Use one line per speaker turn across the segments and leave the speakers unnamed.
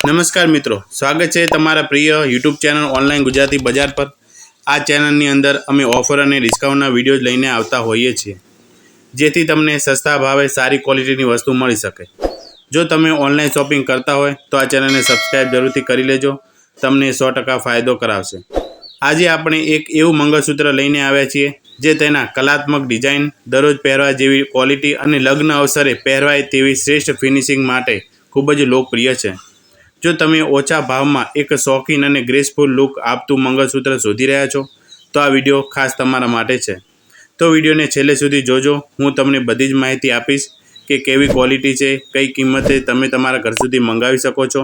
નમસ્કાર મિત્રો, સ્વાગત છે તમારા પ્રિય યુટ્યુબ ચેનલ ઓનલાઈન ગુજરાતી બજાર પર. આ ચેનલની અંદર અમે ઓફર અને ડિસ્કાઉન્ટના વીડિયો લઈને આવતા હોઈએ છીએ, જેથી તમને સસ્તા ભાવે સારી ક્વોલિટીની વસ્તુ મળી શકે. જો તમે ઓનલાઈન શોપિંગ કરતા હોય, તો આ ચેનલને સબસ્ક્રાઈબ જરૂરથી કરી લેજો, તમને સો ટકા ફાયદો કરાવશે. આજે આપણે એક એવું મંગળસૂત્ર લઈને આવ્યા છીએ, જે તેના કલાત્મક ડિઝાઇન, દરરોજ પહેરવા જેવી ક્વોલિટી અને લગ્ન અવસરે પહેરવાય તેવી શ્રેષ્ઠ ફિનિશિંગ માટે ખૂબ જ લોકપ્રિય છે. જો તમે ઓછા ભાવમાં એક શોખીન અને ગ્રેસફુલ લુક આપતું મંગળસૂત્ર શોધી રહ્યા છો, તો આ વીડિયો ખાસ તમારા માટે છે. તો વિડીયોને છેલ્લે સુધી જોજો. હું તમને બધી જ માહિતી આપીશ કે કેવી ક્વોલિટી છે, કઈ કિંમતે તમે તમારા ઘર સુધી મંગાવી શકો છો.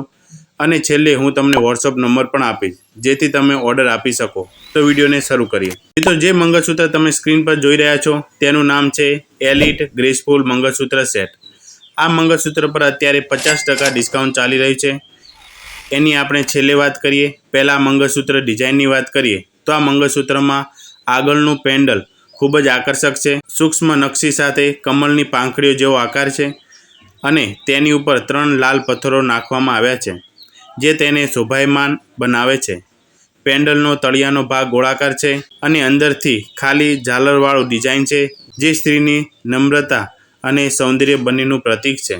અને છેલ્લે હું તમને વોટ્સઅપ નંબર પણ આપીશ, જેથી તમે ઓર્ડર આપી શકો. તો વિડીયોને શરૂ કરીએ. મિત્રો, જે મંગળસૂત્ર તમે સ્ક્રીન પર જોઈ રહ્યા છો, તેનું નામ છે એલિટ ગ્રેસફુલ મંગળસૂત્ર સેટ આ મંગળસૂત્ર પર અત્યારે પચાસ ટકા ડિસ્કાઉન્ટ ચાલી રહ્યું છે. એની આપણે છેલ્લે વાત કરીએ, પહેલાં મંગળસૂત્ર ડિઝાઇનની વાત કરીએ, તો આ મંગળસૂત્રમાં આગળનું પેન્ડલ ખૂબ જ આકર્ષક છે. સૂક્ષ્મ નકશી સાથે કમળની પાંખડીઓ જેવો આકાર છે અને તેની ઉપર ત્રણ લાલ પથ્થરો નાખવામાં આવ્યા છે, જે તેને શોભાયમાન બનાવે છે. પેન્ડલનો તળિયાનો ભાગ ગોળાકાર છે અને અંદરથી ખાલી ઝાલરવાળું ડિઝાઇન છે, જે સ્ત્રીની નમ્રતા અને સૌંદર્ય બંનેનું પ્રતીક છે.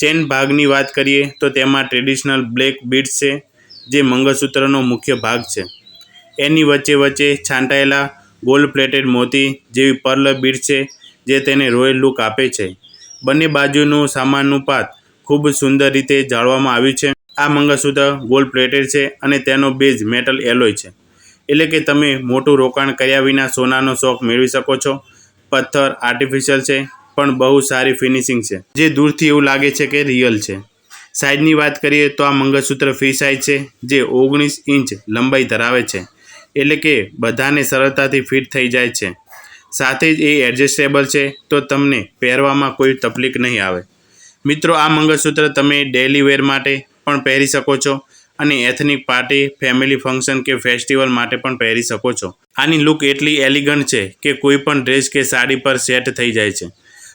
ચેન ભાગની વાત કરીએ તો તેમાં ટ્રેડિશનલ બ્લેક બીડ્સ છે, જે મંગળસૂત્રનો મુખ્ય ભાગ છે. એની વચ્ચે વચ્ચે છાંટાયેલા ગોલ્ડ પ્લેટેડ મોતી જેવી પર્લ બીડ છે, જે તેને રોયલ લુક આપે છે. બંને બાજુનું સામાનનું પાત ખૂબ સુંદર રીતે જાળવામાં આવ્યું છે. આ મંગળસૂત્ર ગોલ્ડ પ્લેટેડ છે અને તેનો બેઝ મેટલ એલોય છે. એટલે કે તમે મોટું રોકાણ કર્યા વિના સોનાનો શોખ મેળવી શકો છો. પથ્થર આર્ટિફિશિયલ છે પણ બહુ સારી ફિનિશિંગ છે. જે દૂરથી એવું લાગે છે કે રિયલ છે. સાઇઝની વાત કરીએ તો આ મંગળસૂત્ર ફ્રી સાઇઝ છે, જે ઓગણીસ ઇંચ લંબાઈ ધરાવે છે. એટલે કે બધાને સરળતાથી ફિટ થઈ જાય છે. સાથે જ એ એડજસ્ટેબલ છે, તો તમને પહેરવામાં કોઈ તકલીફ નહીં આવે. મિત્રો, આ મંગળસૂત્ર તમે ડેલી વેર માટે પણ પહેરી શકો છો અને એથનિક પાર્ટી ફેમિલી ફંક્શન કે ફેસ્ટિવલ માટે પણ પહેરી શકો છો. આની લુક એટલી એલિગન્ટ છે કે કોઈ પણ ડ્રેસ કે સાડી પર સેટ થઈ જાય છે.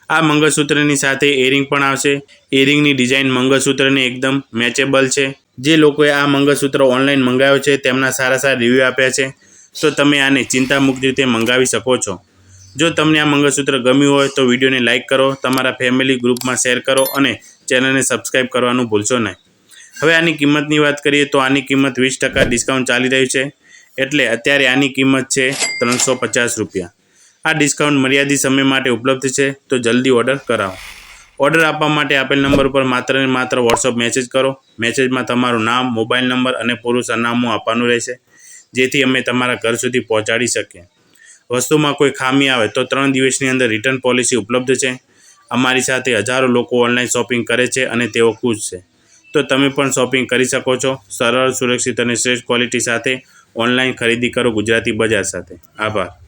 આ મંગળસૂત્રની સાથે એરિંગ પણ આવશે. એરિંગની ડિઝાઇન મંગળસૂત્રને એકદમ મેચેબલ છે. જે લોકોએ આ મંગળસૂત્ર ઓનલાઈન મંગાવ્યો છે, તેમના સારા સારા રિવ્યૂ આપ્યા છે. તો તમે આને ચિંતામુક્ત રીતે મંગાવી શકો છો. જો તમને આ મંગળસૂત્ર ગમ્યું હોય તો વિડીયોને લાઇક કરો, તમારા ફેમિલી ગ્રુપમાં શેર કરો અને ચેનલને સબસ્ક્રાઈબ કરવાનું ભૂલશો નહીં. હવે આની કિંમતની વાત કરીએ તો આની કિંમત વીસ ટકા ડિસ્કાઉન્ટ ચાલી રહ્યું છે. એટલે અત્યારે આની કિંમત છે ત્રણસો પચાસ રૂપિયા. આ ડિસ્કાઉન્ટ મર્યાદિત સમય માટે ઉપલબ્ધ છે, તો જલ્દી ઓર્ડર કરાવો. ઓર્ડર આપવા માટે આપેલ નંબર ઉપર માત્ર ને માત્ર વોટ્સઅપ મેસેજ કરો. મેસેજમાં તમારું નામ મોબાઈલ નંબર અને પૂરું સરનામું આપવાનું રહેશે, જેથી અમે તમારા ઘર સુધી પહોંચાડી શકીએ. વસ્તુમાં કોઈ ખામી આવે તો ત્રણ દિવસની અંદર રિટર્ન પોલિસી ઉપલબ્ધ છે. અમારી સાથે હજારો લોકો ઓનલાઈન શોપિંગ કરે છે અને તેઓ ખુશ છે. તો તમે પણ શોપિંગ કરી શકો છો. સરળ, સુરક્ષિત અને શ્રેષ્ઠ ક્વોલિટી સાથે ઓનલાઈન ખરીદી કરો ગુજરાતી બજાર સાથે. આભાર.